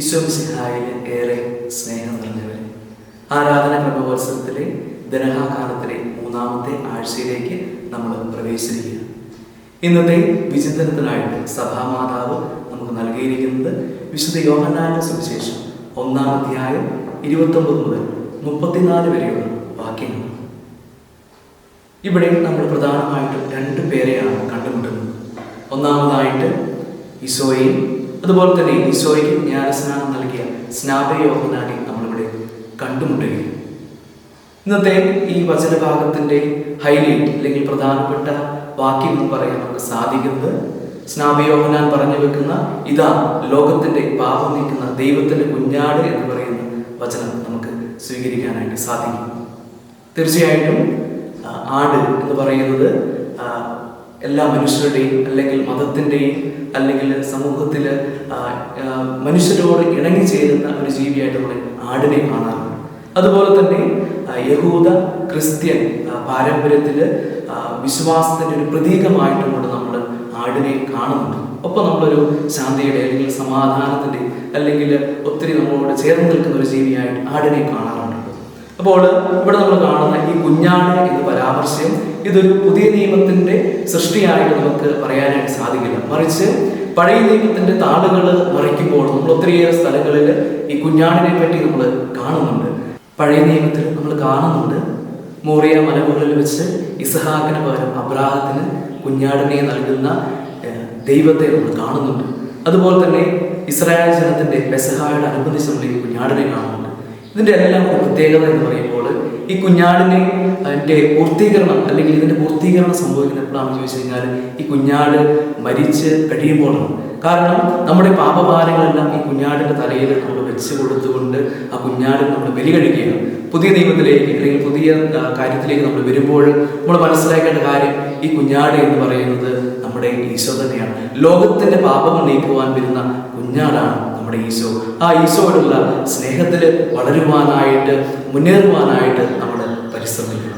ഈശോമിസിഹായിൽ ഏറെ സ്നേഹം നിറഞ്ഞവർ ആരാധന ക്രമവത്സരത്തിലെ ദനഹാകാലത്തിലെ മൂന്നാമത്തെ ആഴ്ചയിലേക്ക് നമ്മൾ പ്രവേശിക്കുക. ഇന്നത്തെ വിചിന്തനത്തിനായിട്ട് സഭാമാതാവ് നമുക്ക് നൽകിയിരിക്കുന്നത് വിശുദ്ധ യോഹന്നാന്റെ സുവിശേഷം ഒന്നാം അധ്യായം ഇരുപത്തൊമ്പത് മുതൽ മുപ്പത്തിനാല് വരെയുള്ള വാക്യങ്ങൾ. ഇവിടെ നമ്മൾ പ്രധാനമായിട്ടും രണ്ട് പേരെയാണ് കണ്ടുമുട്ടുന്നത്. ഒന്നാമതായിട്ട് ഈശോയെയും അതുപോലെ തന്നെ ഈശോയ്ക്ക് ജ്ഞാനസ്നാനം നൽകിയ സ്നാപയോഹനാനെ നമ്മളിവിടെ കണ്ടുമുട്ടുകയും ഇന്നത്തെ ഈ വചനഭാഗത്തിന്റെ ഹൈലൈറ്റ് അല്ലെങ്കിൽ പ്രധാനപ്പെട്ട വാക്യം എന്ന് പറയാൻ നമുക്ക് സാധിക്കുന്നത് സ്നാപയോഹനാൻ പറഞ്ഞു വെക്കുന്ന ഇതാ ലോകത്തിന്റെ പാപം നീക്കുന്ന ദൈവത്തിന്റെ കുഞ്ഞാട് എന്ന് പറയുന്ന വചനം നമുക്ക് സ്വീകരിക്കാനായിട്ട് സാധിക്കും. തീർച്ചയായിട്ടും ആട് എന്ന് പറയുന്നത് എല്ലാ മനുഷ്യരുടെയും അല്ലെങ്കിൽ മതത്തിന്റെയും അല്ലെങ്കിൽ സമൂഹത്തിൽ മനുഷ്യരോട് ഇണങ്ങിച്ചേരുന്ന ഒരു ജീവിയായിട്ട് നമ്മൾ ആടിനെ കാണാറുണ്ട്. അതുപോലെ തന്നെ യഹൂദ ക്രിസ്ത്യൻ പാരമ്പര്യത്തിൽ വിശ്വാസത്തിന്റെ ഒരു പ്രതീകമായിട്ടും കൊണ്ട് നമ്മൾ ആടിനെ കാണുന്നുണ്ട്. ഒപ്പം നമ്മളൊരു ശാന്തിയുടെ അല്ലെങ്കിൽ സമാധാനത്തിന്റെ അല്ലെങ്കിൽ ഒത്തിരി നമ്മളോട് ചേർന്ന് നിൽക്കുന്ന ഒരു ജീവിയായിട്ട് ആടിനെ കാണാറുണ്ട്. അപ്പോൾ ഇവിടെ നമ്മൾ കാണുന്ന ഈ കുഞ്ഞാട് എന്ന പരാമർശം ഇതൊരു പുതിയ നിയമത്തിന്റെ സൃഷ്ടിയായിട്ട് നമുക്ക് പറയാനായിട്ട് സാധിക്കില്ല. മറിച്ച് പഴയ നിയമത്തിന്റെ താളുകൾ മറിക്കുമ്പോൾ നമ്മൾ ഒത്തിരിയേറെ സ്ഥലങ്ങളിൽ ഈ കുഞ്ഞാടിനെ പറ്റി നമ്മൾ കാണുന്നുണ്ട്. പഴയ നിയമത്തിൽ നമ്മൾ കാണുന്നുണ്ട്. മോറിയ മലമുകളിൽ വെച്ച് ഇസഹാക്കിന് പകരം അബ്രാഹത്തിന് കുഞ്ഞാടിനെ നൽകുന്ന ദൈവത്തെ നമ്മൾ കാണുന്നുണ്ട്. അതുപോലെ തന്നെ ഇസ്രായേൽ ജനത്തിന്റെ പെസഹായോട് അനുബന്ധിച്ച് നമ്മൾ ഈ കുഞ്ഞാടിനെ കാണുന്നുണ്ട്. ഇതിന്റെ എല്ലാം ഒരു പ്രത്യേകത എന്ന് പറയുമ്പോൾ ഈ കുഞ്ഞാടിന് അതിന്റെ പൂർത്തീകരണം അല്ലെങ്കിൽ ഇതിന്റെ പൂർത്തീകരണം സംഭവിക്കുന്ന എപ്പോഴാണെന്ന് ചോദിച്ചു കഴിഞ്ഞാൽ ഈ കുഞ്ഞാട് മരിച്ച് കഴിയുമ്പോഴാണ്. കാരണം നമ്മുടെ പാപഭാരങ്ങളെല്ലാം ഈ കുഞ്ഞാടിന്റെ തലയിൽ നമ്മൾ വെച്ച് കൊടുത്തുകൊണ്ട് ആ കുഞ്ഞാടിന് നമ്മൾ ബലി കഴിക്കുകയാണ്. പുതിയ നിയമത്തിലേക്ക് അല്ലെങ്കിൽ പുതിയ കാര്യത്തിലേക്ക് നമ്മൾ വരുമ്പോൾ നമ്മൾ മനസ്സിലാക്കേണ്ട കാര്യം ഈ കുഞ്ഞാട് എന്ന് പറയുന്നത് നമ്മുടെ ഈശോ തന്നെയാണ്. ലോകത്തിന്റെ പാപങ്ങൾ നീക്കുവാൻ വരുന്ന കുഞ്ഞാടാണ്. നമ്മുടെ ഈശോ. ആ ഈശോയോടുള്ള സ്നേഹത്തിൽ വളരുവാനായിട്ട് മുന്നേറുവാനായിട്ട് നമ്മൾ പരിശ്രമിക്കണം.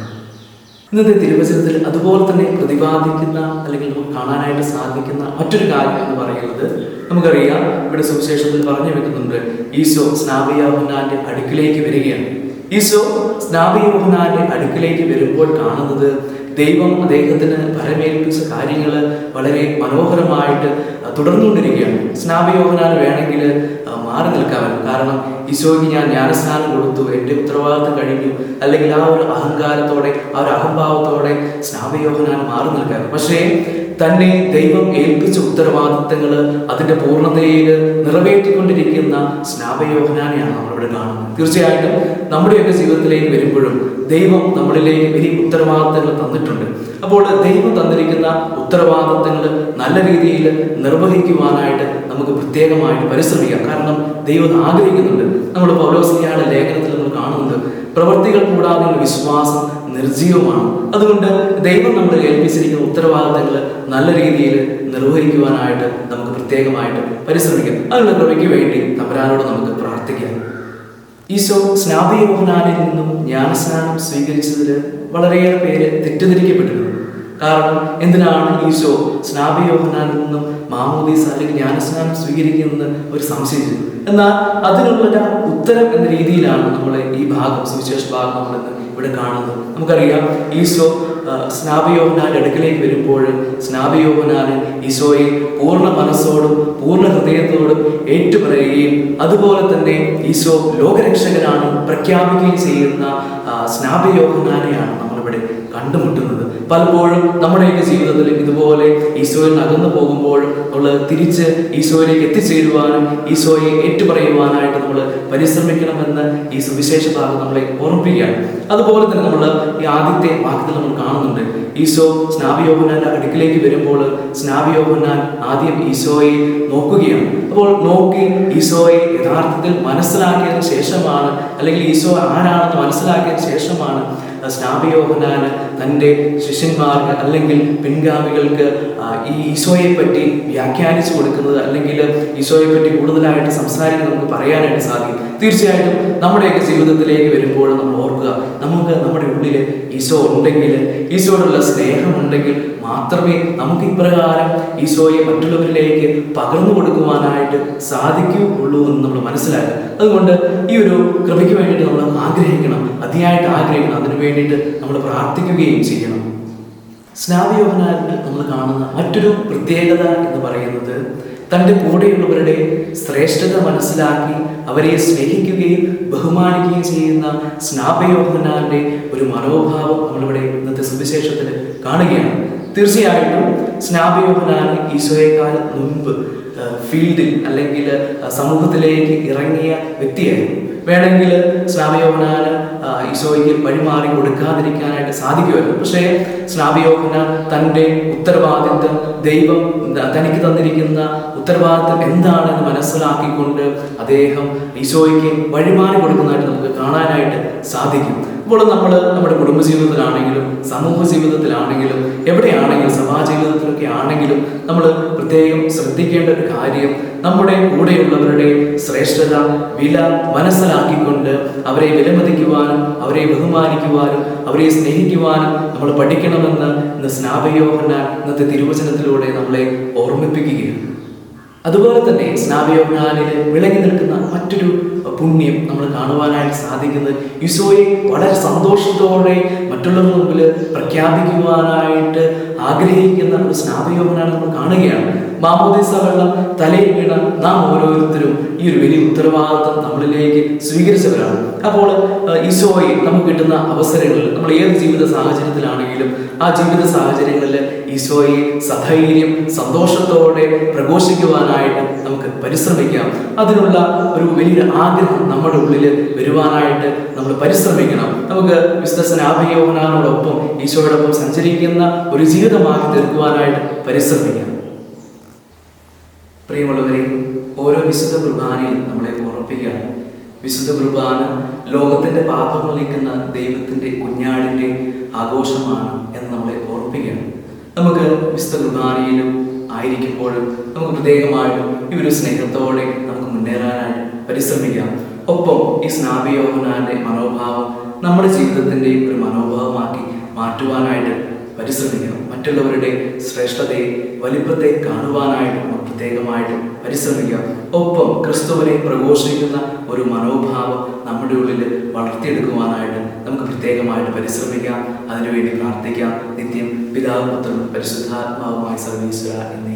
ഇന്നത്തെ തിരുവചനത്തിൽ അതുപോലെ തന്നെ പ്രതിപാദിക്കുന്ന അല്ലെങ്കിൽ നമുക്ക് കാണാനായിട്ട് സാധിക്കുന്ന മറ്റൊരു കാര്യം എന്ന് പറയുന്നത് നമുക്കറിയാം. ഇവിടെ സുവിശേഷത്തിൽ പറഞ്ഞു വെക്കുന്നുണ്ട് ഈശോ സ്നാപയോഹനാന്റെ അടുക്കിലേക്ക് വരികയാണ്. ഈശോ സ്നാപയോഹനാന്റെ അടുക്കിലേക്ക് വരുമ്പോൾ കാണുന്നത് ദൈവം അദ്ദേഹത്തിന് പരമേൽപ്പിച്ച കാര്യങ്ങൾ വളരെ മനോഹരമായിട്ട് തുടർന്നുകൊണ്ടിരിക്കുകയാണ്. സ്നാപയോഹനാൽ വേണമെങ്കിൽ മാറി നിൽക്കാമല്ലോ കാരണം ഈശോയ്ക്ക് ഞാൻ ജ്ഞാനസ്നാനം കൊടുത്തു. എന്റെ ഉത്തരവാദിത്തം കഴിഞ്ഞു. അല്ലെങ്കിൽ ആ ഒരു അഹങ്കാരത്തോടെ ആ ഒരു അഹംഭാവത്തോടെ സ്നാപയോഹനാൻ മാറി നിൽക്കാൻ പക്ഷേ തന്നെ ദൈവം ഏൽപ്പിച്ച ഉത്തരവാദിത്തങ്ങൾ അതിന്റെ പൂർണതയിൽ നിറവേറ്റിക്കൊണ്ടിരിക്കുന്ന സ്നാപയോഹനാനെയാണ് നമ്മളിവിടെ കാണുന്നത്. തീർച്ചയായിട്ടും നമ്മുടെയൊക്കെ ജീവിതത്തിലേക്ക് വരുമ്പോഴും ദൈവം നമ്മളിലേക്ക് വലിയ ഉത്തരവാദിത്തങ്ങൾ തന്നിട്ടുണ്ട്. അപ്പോൾ ദൈവം തന്നിരിക്കുന്ന ഉത്തരവാദിത്തങ്ങൾ നല്ല രീതിയിൽ നിർവഹിക്കുവാനായിട്ട് നമുക്ക് പ്രത്യേകമായിട്ട് പരിശ്രമിക്കാം. കാരണം ദൈവം ആഗ്രഹിക്കുന്നുണ്ട്. നമ്മൾ പൗലോസിയാണ് ലേഖനത്തിൽ നമ്മൾ കാണുന്നത്. പ്രവൃത്തികൾ കൂടാതെയുള്ള വിശ്വാസം നിർജീവമാണ് അതുകൊണ്ട് ദൈവം നമ്മൾ ഏൽപ്പിച്ചിരിക്കുന്ന ഉത്തരവാദിത്തങ്ങൾ നല്ല രീതിയിൽ നിർവഹിക്കുവാനായിട്ട് നമുക്ക് പ്രത്യേകമായിട്ട് പരിശ്രമിക്കാം. അതിനുള്ള കൃപയ്ക്ക് വേണ്ടി തമ്പരാനോട് നമുക്ക് പ്രാർത്ഥിക്കാം. ഈശോ സ്നാപയോഹനാനിൽ നിന്നും ജ്ഞാനസ്നാനം സ്വീകരിച്ചതിൽ വളരെയേറെ പേര് തെറ്റിദ്ധരിക്കപ്പെട്ടിരുന്നു. കാരണം എന്തിനാണ് ഈശോ സ്നാപയോഹനാനിൽ നിന്നും മാമോദീസ അല്ലെങ്കിൽ ജ്ഞാനസ്നാനം സ്വീകരിക്കുന്നത് ഒരു സംശയിച്ചു എന്നാൽ അതിനുള്ള ഉത്തരം എന്ന രീതിയിലാണ് നമ്മൾ ഈ ഭാഗം സുവിശേഷ ഭാഗം നമ്മളെന്ന് ഇവിടെ കാണുന്നത്. നമുക്കറിയാം ഈശോ സ്നാപയോഹനാന്റെ അടുക്കലേക്ക് വരുമ്പോൾ സ്നാപയോഹനാന് ഈശോയെ പൂർണ മനസ്സോടും പൂർണ ഹൃദയത്തോടും ഏറ്റുപറയുകയും അതുപോലെ തന്നെ ഈശോ ലോകരക്ഷകനാണ് പ്രഖ്യാപിക്കുകയും ചെയ്യുന്ന സ്നാപയോഹനാനെയാണ് നമ്മളിവിടെ കണ്ടുമുട്ടുന്നത്. പലപ്പോഴും നമ്മുടെയൊക്കെ ജീവിതത്തിൽ ഇതുപോലെ ഈശോയിൽ അകന്നു പോകുമ്പോൾ നമ്മൾ തിരിച്ച് ഈശോയിലേക്ക് എത്തിച്ചേരുവാനും ഈശോയെ ഏറ്റുപറയുവാനായിട്ട് നമ്മൾ പരിശ്രമിക്കണമെന്ന് ഈ സുവിശേഷ ഭാഗം നമ്മളെ ഓർമ്മിപ്പിക്കുകയാണ്. അതുപോലെ തന്നെ നമ്മൾ ഈ ആദ്യത്തെ വാക്യത്തിൽ നമ്മൾ കാണുന്നുണ്ട്. ഈശോ സ്നാവിയോഹനാന്റെ അടുക്കിലേക്ക് വരുമ്പോൾ സ്നാവിയോഹനാൻ ആദ്യം ഈശോയെ നോക്കുകയാണ്. അപ്പോൾ നോക്കി ഈശോയെ യഥാർത്ഥത്തിൽ മനസ്സിലാക്കിയതിന് ശേഷമാണ് അല്ലെങ്കിൽ ഈശോ ആരാണെന്ന് മനസ്സിലാക്കിയതിന് ശേഷമാണ് സ്നാപയോഹനാന് തന്റെ ശിഷ്യന്മാർക്ക് അല്ലെങ്കിൽ പിൻഗാമികൾക്ക് ഈ ഈശോയെ പറ്റി വ്യാഖ്യാനിച്ചു കൊടുക്കുന്നത് അല്ലെങ്കിൽ ഈശോയെ പറ്റി കൂടുതലായിട്ട് സംസാരിക്കുന്നത് നമുക്ക് പറയാനായിട്ട് സാധിക്കും. തീർച്ചയായിട്ടും നമ്മുടെയൊക്കെ ജീവിതത്തിലേക്ക് വരുമ്പോൾ നമ്മൾ ഓർക്കുക നമുക്ക് നമ്മുടെ ഉള്ളിൽ ഈശോ ഉണ്ടെങ്കിൽ ഈശോയോടുള്ള സ്നേഹമുണ്ടെങ്കിൽ മാത്രമേ നമുക്ക് ഇപ്രകാരം ഈശോയെ മറ്റുള്ളവരിലേക്ക് പകർന്നു കൊടുക്കുവാനായിട്ട് സാധിക്കുകയുള്ളൂ എന്ന് നമ്മൾ മനസ്സിലാക്കുക. അതുകൊണ്ട് ഈ ഒരു കൃപയ്ക്ക് വേണ്ടിയിട്ട് നമ്മൾ ആഗ്രഹിക്കണം അതിയായിട്ട് ആഗ്രഹിക്കണം. അതിനു വേണ്ടിയിട്ട് നമ്മൾ പ്രാർത്ഥിക്കുകയും ചെയ്യണം. സ്നാവിയോഹനാരിൽ നമ്മൾ കാണുന്ന മറ്റൊരു പ്രത്യേകത എന്ന് പറയുന്നത് തന്റെ കൂടെയുള്ളവരുടെ ശ്രേഷ്ഠത മനസ്സിലാക്കി അവരെ സ്നേഹിക്കുകയും ബഹുമാനിക്കുകയും ചെയ്യുന്ന സ്നാപയോഹനാന്റെ ഒരു മനോഭാവം നമ്മളിവിടെ ഇന്നത്തെ സുവിശേഷത്തിൽ കാണുകയാണ്. തീർച്ചയായിട്ടും സ്നാപയോഹനാൻ ഈശോയേക്കാൾ മുൻപ് ഫീൽഡിൽ അല്ലെങ്കിൽ സമൂഹത്തിലേക്ക് ഇറങ്ങിയ വ്യക്തിയായിരുന്നു. വേണമെങ്കിൽ സ്നാപയോഹനാന് ഈശോയ്ക്ക് വഴിമാറി കൊടുക്കാതിരിക്കാനായിട്ട് സാധിക്കുമല്ലോ പക്ഷേ സ്നാപയോഹന തന്റെ ഉത്തരവാദിത്വം ദൈവം തനിക്ക് തന്നിരിക്കുന്ന ഉത്തരവാദിത്വം എന്താണെന്ന് മനസ്സിലാക്കിക്കൊണ്ട് അദ്ദേഹം ഈശോയ്ക്ക് വഴിമാറി കൊടുക്കുന്നതായിട്ട് നമുക്ക് കാണാനായിട്ട് സാധിക്കും. ഇപ്പോൾ നമ്മൾ നമ്മുടെ കുടുംബ കുടുംബജീവിതത്തിലാണെങ്കിലും സമൂഹ ജീവിതത്തിലാണെങ്കിലും എവിടെയാണെങ്കിലും സഭാ ജീവിതത്തിലൊക്കെ ആണെങ്കിലും നമ്മൾ പ്രത്യേകം ശ്രദ്ധിക്കേണ്ട ഒരു കാര്യം നമ്മുടെ കൂടെയുള്ളവരുടെ ശ്രേഷ്ഠത വില മനസ്സിലാക്കിക്കൊണ്ട് അവരെ വിലമതിക്കുവാനും അവരെ ബഹുമാനിക്കുവാനും അവരെ സ്നേഹിക്കുവാനും നമ്മൾ പഠിക്കണമെന്ന് ഇന്ന് സ്നാപയോഹന ഇന്നത്തെ തിരുവചനത്തിലൂടെ നമ്മളെ ഓർമ്മിപ്പിക്കുകയാണ്. അതുപോലെ തന്നെ സ്നാപയോജ്ഞാനിൽ വിളങ്ങി നിൽക്കുന്ന മറ്റൊരു പുണ്യം നമ്മൾ കാണുവാനായിട്ട് സാധിക്കുന്നത്. ഈശോയെ വളരെ സന്തോഷത്തോടെ മറ്റുള്ളവരുടെ മുമ്പിൽ പ്രഖ്യാപിക്കുവാനായിട്ട് ആഗ്രഹിക്കുന്ന ഒരു സ്നാപയോഗനാണ് നമ്മൾ കാണുകയാണ്. മാമോദിസ വെള്ളം തലയിൽ വീണ നാം ഓരോരുത്തരും ഈ ഒരു വലിയ ഉത്തരവാദിത്വം നമ്മളിലേക്ക് സ്വീകരിച്ചവരാണ്. അപ്പോൾ ഈശോയെ നമുക്ക് കിട്ടുന്ന അവസരങ്ങളിൽ നമ്മൾ ഏത് ജീവിത സാഹചര്യത്തിലാണെങ്കിലും ആ ജീവിത സാഹചര്യങ്ങളിൽ ഈശോയെ സധൈര്യം സന്തോഷത്തോടെ പ്രഘോഷിക്കുവാനായിട്ട് നമുക്ക് പരിശ്രമിക്കാം. അതിനുള്ള ഒരു വലിയ ആഗ്രഹം നമ്മുടെ ഉള്ളിൽ വരുവാനായിട്ട് നമ്മൾ പരിശ്രമിക്കണം. നമുക്ക് വിശ്വസന സ്നാപയോഹനാനോടൊപ്പം ഈശോയോടൊപ്പം സഞ്ചരിക്കുന്ന ഒരു ജീവിതമാക്കി തീർക്കുവാനായിട്ട് പരിശ്രമിക്കാം. പ്രിയമുള്ളവരെ ഓരോ വിശുദ്ധ കുർബാനയും നമ്മളെ ഓർപ്പിക്കുകയാണ് വിശുദ്ധ കുർബാന ലോകത്തിന്റെ പാപങ്ങൾ നീക്കുന്ന ദൈവത്തിന്റെ കുഞ്ഞാടിന്റെ ആഘോഷമാണ് എന്ന് നമ്മളെ ഓർപ്പിക്കുകയാണ് നമുക്ക് വിശുദ്ധ കുർബാനയിലും ആയിരിക്കുമ്പോഴും നമുക്ക് പ്രത്യേകമായിട്ടും ഈ ഒരു സ്നേഹത്തോടെ നമുക്ക് മുന്നേറാനായിട്ട് പരിശ്രമിക്കാം. ഒപ്പം ഈ സ്നാപയോഹനാന്റെ മനോഭാവം നമ്മുടെ ജീവിതത്തിന്റെ ഒരു മനോഭാവമാക്കി മാറ്റുവാനായിട്ട് പരിശ്രമിക്കാം. മറ്റുള്ളവരുടെ ശ്രേഷ്ഠതയെ വലിപ്പത്തെ കാണുവാനായിട്ട് നമുക്ക് പ്രത്യേകമായിട്ട് പരിശ്രമിക്കാം. ഒപ്പം ക്രിസ്തുവിനെ പ്രഘോഷിക്കുന്ന ഒരു മനോഭാവം നമ്മുടെ ഉള്ളിൽ വളർത്തിയെടുക്കുവാനായിട്ട് നമുക്ക് പ്രത്യേകമായിട്ട് പരിശ്രമിക്കാം. അതിനുവേണ്ടി പ്രാർത്ഥിക്കാം. നിത്യം പിതാവ് പുത്രനും പരിശുദ്ധാത്മാവുമായി സർവീശ്വര എന്നീ